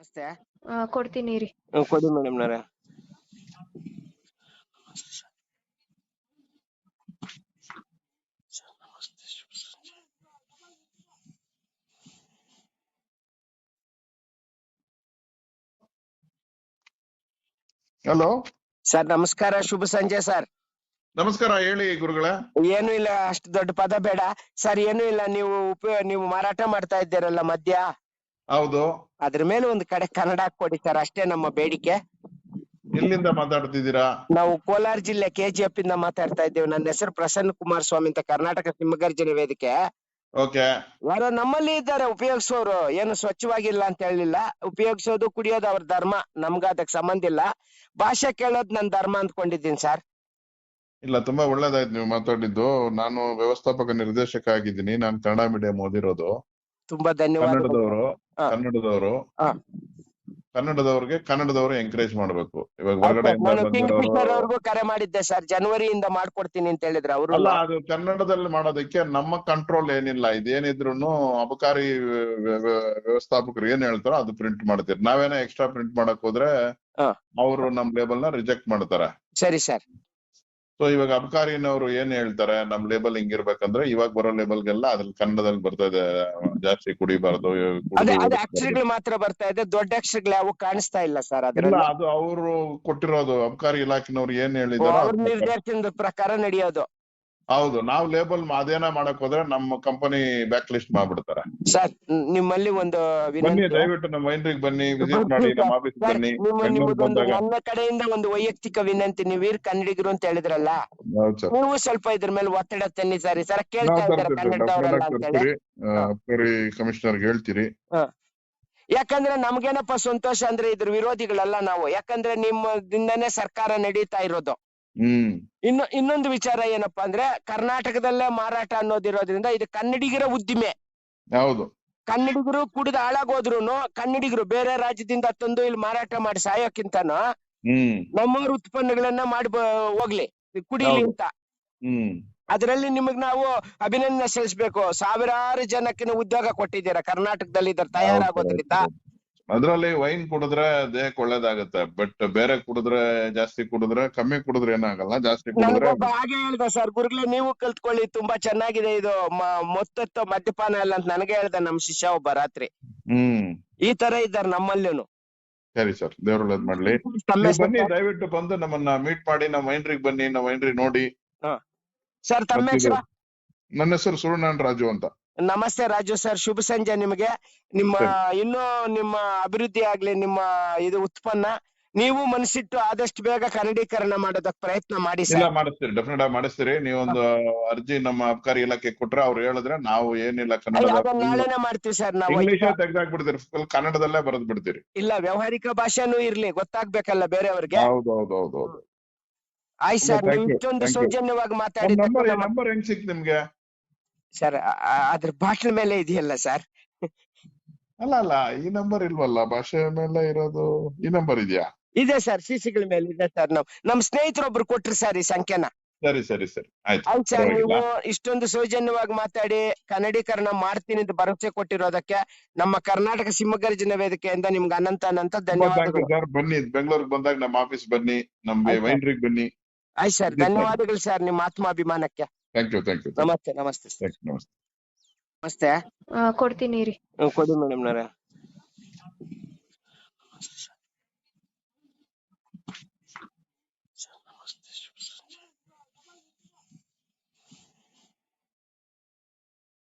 ನಮಸ್ತೆ. ಆ, ಕೊಡ್ತೀನಿ ರೀ ಹ್ಮ್, ಕೊಡಿ ಮೇಡಮ್ ನವ್ರೆ. ಹಲೋ ಸರ್ ನಮಸ್ಕಾರ ಶುಭ ಸಂಜೆ ಸರ್ ನಮಸ್ಕಾರ ಹೇಳಿ ಗುರುಗಳ. ಏನು ಇಲ್ಲ ಅಷ್ಟು ದೊಡ್ಡ ಪದ ಬೇಡ. ಸರ್ ಏನು ಇಲ್ಲ ನೀವು ಉಪಯೋಗ ನೀವು ಮಾರಾಟ ಮಾಡ್ತಾ ಇದ್ದೀರಲ್ಲ ಮದ್ಯ? ಹೌದು. ಅದ್ರ ಮೇಲೆ ಒಂದು ಕಡೆ ಕನ್ನಡ ಕೊಡಿ ಸರ್ ಅಷ್ಟೇ ನಮ್ಮ ಬೇಡಿಕೆ. ಎಲ್ಲಿಂದ ಮಾತಾಡ್ತಿದ್ದೀರಾ? ನಾವು ಕೋಲಾರ ಜಿಲ್ಲೆ ಕೆಜಿಎಫ್ ಇಂದ ಮಾತಾಡ್ತಾ ಇದ್ದೇವೆ. ನನ್ನ ಹೆಸರು ಪ್ರಸನ್ನ ಕುಮಾರ್ ಸ್ವಾಮಿ ಅಂತ ಕರ್ನಾಟಕ ಸಿಂಹಗರ್ಜನೆ ವೇದಿಕೆ. ಓಕೆ. ಯಾರೋ ನಮ್ಮಲ್ಲಿ ಇದ್ದಾರೆ ಉಪಯೋಗಿಸೋರು. ಏನು ಸ್ವಚ್ಛವಾಗಿಲ್ಲ ಅಂತ ಹೇಳಿಲ್ಲ. ಉಪಯೋಗಿಸೋದು ಕುಡಿಯೋದು ಅವ್ರ ಧರ್ಮ. ನಮ್ಗ ಅದಕ್ಕೆ ಸಂಬಂಧ ಇಲ್ಲ. ಭಾಷೆ ಕೇಳೋದ್ ನನ್ ಧರ್ಮ ಅಂದ್ಕೊಂಡಿದ್ದೀನಿ ಸರ್. ಇಲ್ಲ ತುಂಬಾ ಒಳ್ಳೇದಾಯ್ತು ನೀವು ಮಾತಾಡಿದ್ದು. ನಾನು ವ್ಯವಸ್ಥಾಪಕ ನಿರ್ದೇಶಕ ಆಗಿದ್ದೀನಿ. ನಾನು ಕನ್ನಡ ಮೀಡಿಯಂ ಓದಿರೋದು. ತುಂಬಾ ಕನ್ನಡದವರು. ಹಾ. ಕನ್ನಡದವರು. ಕನ್ನಡದವ್ರಿಗೆ ಕನ್ನಡದವರು ಎಂಕರೇಜ್ ಮಾಡ್ಬೇಕು. ಇವಾಗ ಕರೆ ಮಾಡಿದ್ದೆ ಸರ್ ಜನವರಿಯಿಂದ ಮಾಡ್ಕೊಡ್ತೀನಿ ಅಂತ ಹೇಳಿದ್ರೆ ಅವರು. ಅಲ್ಲ ಅದು ಕನ್ನಡದಲ್ಲಿ ಮಾಡೋದಕ್ಕೆ ನಮ್ಮ ಕಂಟ್ರೋಲ್ ಏನಿಲ್ಲ. ಇದೇನಿದ್ರು ಅಬಕಾರಿ ವ್ಯ- ವ್ಯ- ವ್ಯವಸ್ಥಾಪಕರು ಏನ್ ಹೇಳ್ತಾರೋ ಅದು ಪ್ರಿಂಟ್ ಮಾಡ್ತೀರಿ. ನಾವೇನೋ ಎಕ್ಸ್ಟ್ರಾ ಪ್ರಿಂಟ್ ಮಾಡಕ್ ಹೋದ್ರೆ. ಅವರು ನಮ್ ಲೇಬಲ್ನ ರಿಜೆಕ್ಟ್ ಮಾಡ್ತಾರೆ. ಸರಿ ಸರ್ ಸೊ ಇವಾಗ ಅಬ್ಕಾರಿನವರು ಏನ್ ಹೇಳ್ತಾರೆ? ನಮ್ ಲೇಬಲ್ ಹಿಂಗಿರ್ಬೇಕಂದ್ರೆ ಇವಾಗ ಬರೋ ಲೇಬಲ್ಗೆಲ್ಲ ಅದ್ರಲ್ಲಿ ಕನ್ನಡದಲ್ಲಿ ಬರ್ತಾ ಇದೆ. ಜಾಸ್ತಿ ಕುಡಿಬಾರ್ದು ಅದೇ ಅದೇ. ಅಕ್ಷರಗಳು ಮಾತ್ರ ಬರ್ತಾ ಇದೆ. ದೊಡ್ಡ ಅಕ್ಷರಗಳು ಯಾವ ಕಾಣಿಸ್ತಾ ಇಲ್ಲ ಸರ್ ಅದ್ರಲ್ಲಿ. ಅದು ಅವರು ಕೊಟ್ಟಿರೋದು. ಅಬ್ಕಾರಿ ಇಲಾಖೆನವ್ರು ಏನ್ ಹೇಳಿದ್ರು ಅವ್ರ ನಿರ್ದೇಶನದ ಪ್ರಕಾರ ನಡೆಯೋದು. ಹೌದು ನಾವು ಲೇಬಲ್ ಅದೇನ ಮಾಡಕ್ ಹೋದ್ರೆ ನಮ್ಮ ಕಂಪನಿ ಬ್ಯಾಕ್ ಲಿಸ್ಟ್ ಮಾಡ್ಬಿಡ್ತಾರೆ. ಸರ್ ನಿಮ್ಮಲ್ಲಿ ಒಂದು ಬನ್ನಿ ದಯವಿಟ್ಟು ನಮ್ಮ ಮೈಂಡ್ರಿಗೆ ಬನ್ನಿ ವಿಸಿಟ್ ಮಾಡಿ ನಮ್ಮ ಆಫೀಸ್ ಬನ್ನಿ ನನ್ನ ಕಡೆಯಿಂದ ಒಂದು ವೈಯಕ್ತಿಕ ವಿನಂತಿ ನೀವು ವೀರ್ ಕನ್ನಡಿಗರು ಅಂತ ಹೇಳಿದ್ರಲ್ಲ? ನೀವು ಸ್ವಲ್ಪ ಇದ್ರ ಮೇಲೆ ಒತ್ತಡ ತನ್ನಿ ಸರ್ ಸರ ಕೇಳ್ತಾ ಇದ್ದಾರೆ ಕನ್ನಡದವರಲ್ಲ ಅಂತ ಹೇಳಿ. ತರ್ತೀರಿ ಅಬಕಾರಿ ಹೇಳ್ತೀರಿ. ಯಾಕಂದ್ರೆ ನಮ್ಗೇನಪ್ಪ ಸಂತೋಷ ಅಂದ್ರೆ ಇದ್ರ ವಿರೋಧಿಗಳಲ್ಲ ನಾವು. ಯಾಕಂದ್ರೆ ನಿಮ್ಮದಿಂದನೇ ಸರ್ಕಾರ ನಡೀತಾ ಇರೋದು. ಹ್ಮ್. ಇನ್ನು ಇನ್ನೊಂದು ವಿಚಾರ ಏನಪ್ಪಾ ಅಂದ್ರೆ ಕರ್ನಾಟಕದಲ್ಲೇ ಮಾರಾಟ ಅನ್ನೋದಿರೋದ್ರಿಂದ ಇದು ಕನ್ನಡಿಗರ ಉದ್ದಿಮೆ. ಹೌದು. ಕನ್ನಡಿಗರು ಕುಡಿದ ಹಾಳಾಗೋದ್ರು ಕನ್ನಡಿಗರು ಬೇರೆ ರಾಜ್ಯದಿಂದ ತಂದು ಇಲ್ಲಿ ಮಾರಾಟ ಮಾಡಿ ಸಾಯೋಕ್ಕಿಂತನೂ ಹ್ಮ್. ನಮ್ಮವ್ರ ಉತ್ಪನ್ನಗಳನ್ನ ಮಾಡಿ ಹೋಗ್ಲಿ ಕುಡಿಲಿ ಅಂತ. ಹ್ಮ್. ಅದರಲ್ಲಿ ನಿಮಗ್ ನಾವು ಅಭಿನಂದನೆ ಸಲ್ಲಿಸಬೇಕು. ಸಾವಿರಾರು ಜನಕ್ಕೆ ಉದ್ಯೋಗ ಕೊಟ್ಟಿದ್ದೀರಾ ಕರ್ನಾಟಕದಲ್ಲಿ ಇದ್ರ ತಯಾರಾಗೋದ್ರಿಂದ. ಅದ್ರಲ್ಲಿ ವೈನ್ ಕುಡಿದ್ರೆ ದೇಹಕ್ಕೆ ಒಳ್ಳೇದಾಗತ್ತೆ ಬಟ್ ಬೇರೆ ಕುಡಿದ್ರೆ ಜಾಸ್ತಿ ಕುಡಿದ್ರೆ ಕಮ್ಮಿ ಕುಡಿದ್ರೆ ಏನಾಗಲ್ಲ ಜಾಸ್ತಿ ಕುಡಿದ್ರೆ ನನಗೊಬ್ಬ ಹಾಗೆ ಹೇಳ್ದ ಸರ್ ಗುರುಗಳೇ ನೀವು ಕಲ್ತ್ಕೊಳ್ಳಿ ತುಂಬಾ ಚೆನ್ನಾಗಿದೆ ಇದು ಮ- ಮೊತ್ತತ್ತು ಮದ್ಯಪಾನ ಅಲ್ಲ ಅಂತ ನನಗೆ ಹೇಳ್ದ ನಮ್ ಶಿಷ್ಯ ಒಬ್ಬ ರಾತ್ರಿ. ಹ್ಮ್. ಈ ತರ ಇದ್ದಾರೆ ನಮ್ಮಲ್ಲಿನು. ಸರಿ ಸರ್ ದೇವ್ರ ಒಳ್ಳೇದ್ ಮಾಡ್ಲಿ. ತಮ್ಮ ನೀವು ಬನ್ನಿ? ದಯವಿಟ್ಟು ಬಂದು ನಮ್ಮನ್ನ ಮೀಟ್ ಮಾಡಿ ನಮ್ಮ ವೈನ್ರಿಗೆ ಬನ್ನಿ ನಮ್ಮ ವೈನ್ರಿ ನೋಡಿ. ಸರ್ ತಮ್ಮ ಹೆಸರು? ನನ್ನ ಹೆಸರು ಸುರುಣಾನ್ ರಾಜು ಅಂತ. ನಮಸ್ತೆ ರಾಜು ಸರ್ ಶುಭ ಸಂಜೆ ನಿಮಗೆ. ನಿಮ್ಮ ಇನ್ನೂ ನಿಮ್ಮ ಅಭಿವೃದ್ಧಿ ಆಗ್ಲಿ ನಿಮ್ಮ ಇದು ಉತ್ಪನ್ನ ನೀವು ಮನಸ್ಸಿಟ್ಟು ಆದಷ್ಟು ಬೇಗ ಕನ್ನಡೀಕರಣ ಮಾಡೋದಕ್ ಪ್ರಯತ್ನ ಮಾಡಿ ಇಲ್ಲ ಸರ್. ಮಾಡಿಸ್ತೀರಿ ಡೆಫಿನೆಟ್ ಆಗಿ ಮಾಡಿಸ್ತೀರಿ. ನೀವೊಂದು ಅರ್ಜಿ ನಮ್ಮ ಅಬಕಾರಿ ಇಲಾಖೆ ಕೊಟ್ರೆ ಅವ್ರು ಹೇಳಿದ್ರೆ ನಾವು ಏನಿಲ್ಲ ಅಲ್ಲ, ಕನ್ನಡ ಅದನ್ನ ನಾಳೆನೆ ಮಾಡ್ತೀವಿ ಸರ್ ನಾವು ಇಂಗ್ಲಿಷ್ ತೆಗ್ದಾಕ್ಬಿಡ್ತೀರಿ ಫುಲ್ ಕನ್ನಡದಲ್ಲೇ ಬರೆದ್ ಬಿಡ್ತೀರಿ. ಇಲ್ಲ ವ್ಯವಹಾರಿಕ ಭಾಷೆನೂ ಇರ್ಲಿ ಗೊತ್ತಾಗ್ಬೇಕಲ್ಲ ಬೇರೆಯವ್ರಿಗೆ. ಹೌದು ಹೌದು ಹೌದು ಹೌದು ಆಯ್ತು ಸರ್ Thank ನೀವು ಇಷ್ಟೊಂದು thank you. ಸೌಜನ್ಯವಾಗಿ ಮಾತಾಡಿ ನಮ್ಮ ನಂಬರ್ ಹೆಂಗ್ ಸಿಕ್ ನಿಮ್ಗೆ? ಸರ್ ಅದ್ರ ಬಾಟ್ಲ್ ಮೇಲೆ ಇದೆಯಲ್ಲ ಸರ್ ಅಲ್ಲ ಅಲ್ಲ ಈ ನಂಬರ್ ಇಲ್ವಲ್ಲ? ಭಾಷೆ ಮೇಲೆ ಇರೋದು ಈ ನಂಬರ್ ಇದೆಯಾ? ಇದೆ ಸರ್ ಸಿಸಿಗಳ ಮೇಲೆ ಇದೆ ಸರ್ ನಾವು. ನಮ್ ಸ್ನೇಹಿತರೊಬ್ರು ಕೊಟ್ರು ಸರ್ ಈ ಸಂಖ್ಯೆನ. ಸರಿ ಸರಿ ಸರಿ. ಆಯ್ತು. ಸರ್ ನೀವು. ಇಷ್ಟೊಂದು ಸೌಜನ್ಯವಾಗಿ ಮಾತಾಡಿ ಕನ್ನಡೀಕರಣ ಮಾಡ್ತೀನಿ ಅಂತ ಭರವಸೆ ಕೊಟ್ಟಿರೋದಕ್ಕೆ ನಮ್ಮ ಕರ್ನಾಟಕ ಸಿಂಹಗರ್ಜನ ವೇದಿಕೆಯಿಂದ ನಿಮ್ಗೆ ಅನಂತ ಅನಂತ ಧನ್ಯವಾದಗಳು. ಸರ್ ಬನ್ನಿ. ಬೆಂಗಳೂರಿಗೆ ಬಂದಾಗ ನಮ್ಮ ಆಫೀಸ್ ಬನ್ನಿ. ನಮ್ಗೆ ವೈಂಡ್ರಿಗೆ ಬನ್ನಿ. ಆಯ್ತು ಸರ್ ಧನ್ಯವಾದಗಳು ಸರ್ ನಿಮ್ಮ ಆತ್ಮಾಭಿಮಾನಕ್ಕೆ. ಥ್ಯಾಂಕ್ ಯು ಥ್ಯಾಂಕ್ ಯು ನಮಸ್ತೆ ನಮಸ್ತೆ. ನಮಸ್ತೆ. ನಮಸ್ತೆ. ಆ, ಕೊಡ್ತೀನಿ ರೀ ಹ್ಮ್, ಕೊಡಿ ಮೇಡಮ್